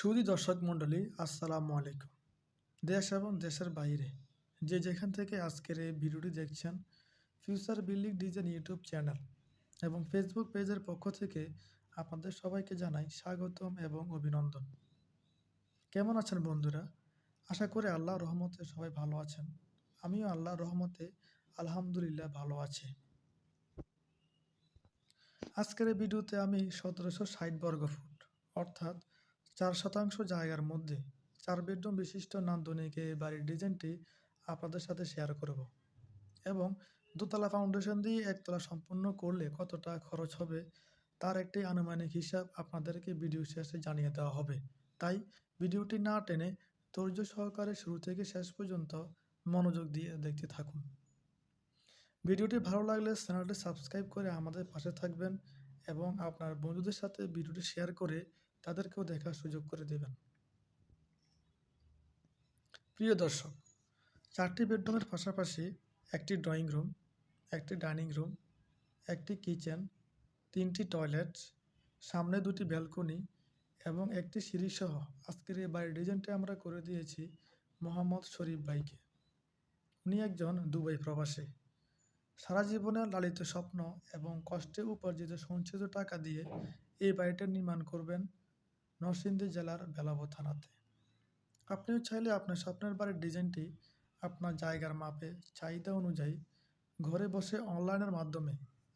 সুদী দর্শক মণ্ডলী, আসসালামু আলাইকুম। দেশ এবং দেশের বাইরে যে যেখান থেকে আজকের এই ভিডিওটি দেখছেন, future building design YouTube channel এবং ফেসবুক পেজের পক্ষ থেকে আপনাদের সবাইকে জানাই স্বাগতম এবং অভিনন্দন। কেমন আছেন বন্ধুরা? আশা করি আল্লাহ রহমতে সবাই ভালো আছেন। আমিও আল্লাহ রহমতে আলহামদুলিল্লাহ ভালো আছি। আজকের এই ভিডিওতে আমি সতেরোশো ষাট বর্গ ফুট অর্থাৎ চার শতাংশ জায়গার মধ্যে চার বেডরুম বিশিষ্ট নান্দনিক এই বাড়ির ডিজাইনটি আপনাদের সাথে শেয়ার করব এবং দোতলা ফাউন্ডেশন দিয়ে একতলা সম্পূর্ণ করলে কতটা খরচ হবে তার একটি আনুমানিক হিসাব আপনাদেরকে ভিডিও শেষে জানিয়ে দেওয়া হবে। তাই ভিডিওটি না টেনে ধৈর্য সহকারে শুরু থেকে শেষ পর্যন্ত মনোযোগ দিয়ে দেখতে থাকুন। ভিডিওটি ভালো লাগলে চ্যানেলটি সাবস্ক্রাইব করে আমাদের পাশে থাকবেন এবং আপনার বন্ধুদের সাথে ভিডিওটি শেয়ার করে তাদেরকেও দেখার সুযোগ করে দেবেন। প্রিয় দর্শক, চারটি বেডরুমের পাশাপাশি একটি ড্রয়িং রুম, একটি ডাইনিং রুম, একটি কিচেন, তিনটি টয়লেট, সামনে দুটি ব্যালকনি এবং একটি সিঁড়িসহ আজকের এই বাড়ির ডিজাইনটা আমরা করে দিয়েছি মোহাম্মদ শরীফ ভাইকে। উনি একজন দুবাই প্রবাসী। সারা জীবনের লালিত স্বপ্ন এবং কষ্টে উপার্জিত সঞ্চিত টাকা দিয়ে এই বাড়িটা নির্মাণ করবেন নরসিংদী জেলার বেলাব থানাতে। আপনিও চাইলে আপনার স্বপ্নের বাড়ির ডিজাইনটি আপনার জায়গার মাপে, চাহিদা অনুযায়ী ঘরে বসে অনলাইনের মাধ্যমে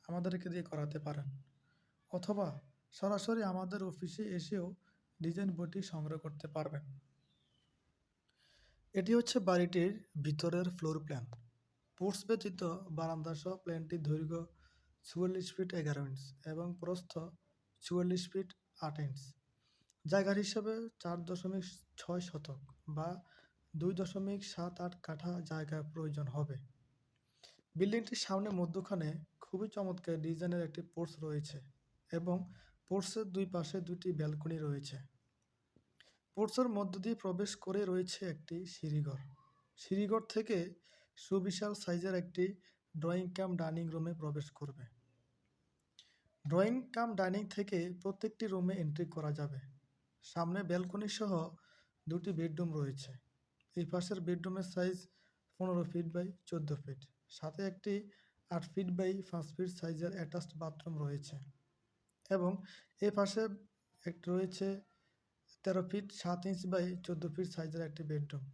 আমাদেরকে দিয়ে করাতে পারেন। অথবা সরাসরি আমাদের অফিসে এসেও ডিজাইন বইটি সংগ্রহ করতে পারবেন। এটি হচ্ছে বাড়িটির ভিতরের ফ্লোর প্ল্যান। পোর্টস ব্যতীত বারান্দা সহ প্ল্যানটির দৈর্ঘ্য চুয়াল্লিশ ফিট এগারো ইঞ্চ এবং প্রস্থ চুয়াল্লিশ ফিট আট ইঞ্চ। জায়গার হিসাবে চার দশমিক ছয় শতক বা দুই দশমিক সাত আট কাঠা জায়গা প্রয়োজন হবে। বিল্ডিংটির সামনে মধ্যখানে খুবই চমৎকার ডিজাইনের একটি পোর্স রয়েছে এবং পোর্সের দুই পাশে দুটি ব্যালকনি রয়েছে। পোর্সের মধ্য দিয়ে প্রবেশ করে রয়েছে একটি সিঁড়িঘর। সিঁড়িঘর থেকে সুবিশাল সাইজের একটি ড্রয়িং কাম ডাইনিং রুমে প্রবেশ করবে। ড্রয়িং কাম ডাইনিং থেকে প্রত্যেকটি রুমে এন্ট্রি করা যাবে। সামনে ব্যালকনি সহ দুটি বেডরুম রয়েছে। এই পাশের বেডরুমের সাইজ পনেরো ফিট বাই চোদ্দ ফিট। সাথে একটি আট ফিট বাই পাঁচ ফিট সাইজের অ্যাটাচড বাথরুম রয়েছে এবং এই পাশে একটি রয়েছে তেরো ফিট সাত ইঞ্চ বাই চোদ্দ ফিট সাইজের একটি বেডরুম।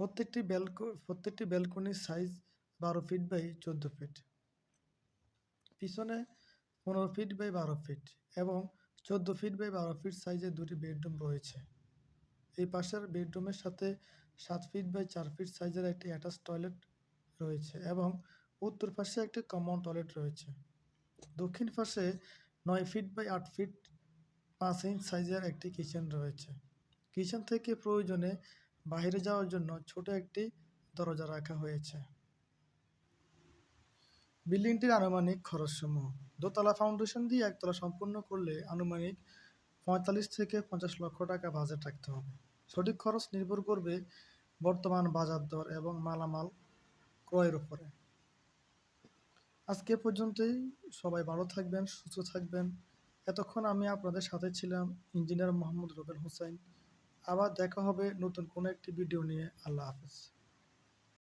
প্রত্যেকটি ব্যালকো, প্রত্যেকটি ব্যালকনির সাইজ বারো ফিট বাই চোদ্দ ফিট। পিছনে পনেরো ফিট বাই বারো ফিট এবং চোদ্দ ফিট বাই বারো ফিট সাইজের দুটি বেডরুম রয়েছে। এই পাশের বেডরুমের সাথে সাত ফিট বাই চার ফিট সাইজের একটি অ্যাটাচ টয়লেট রয়েছে এবং উত্তর পাশে একটি কমন টয়লেট রয়েছে। দক্ষিণ পাশে নয় ফিট বাই আট ফিট পাঁচ ইঞ্চ সাইজের একটি কিচেন রয়েছে। কিচেন থেকে প্রয়োজনে বাইরে যাওয়ার জন্য ছোট একটি দরজা রাখা হয়েছে। বিল্ডিংটির আনুমানিক খরচসমূহ। দোতলা ফাউন্ডেশন দিয়ে একতলা সম্পূর্ণ করলে আনুমানিক পঁয়তাল্লিশ থেকে পঞ্চাশ লক্ষ টাকা বাজেট রাখতে হবে। সঠিক খরচ নির্ভর করবে বর্তমান বাজার দর এবং মালামাল ক্রয়ের উপরে। আজকে পর্যন্তই। সবাই ভালো থাকবেন, সুস্থ থাকবেন। এতক্ষণ আমি আপনাদের সাথে ছিলাম ইঞ্জিনিয়ার মোহাম্মদ রুবেল হোসেন আবার দেখা হবে নতুন কোনো একটি ভিডিও নিয়ে। আল্লাহ হাফিজ।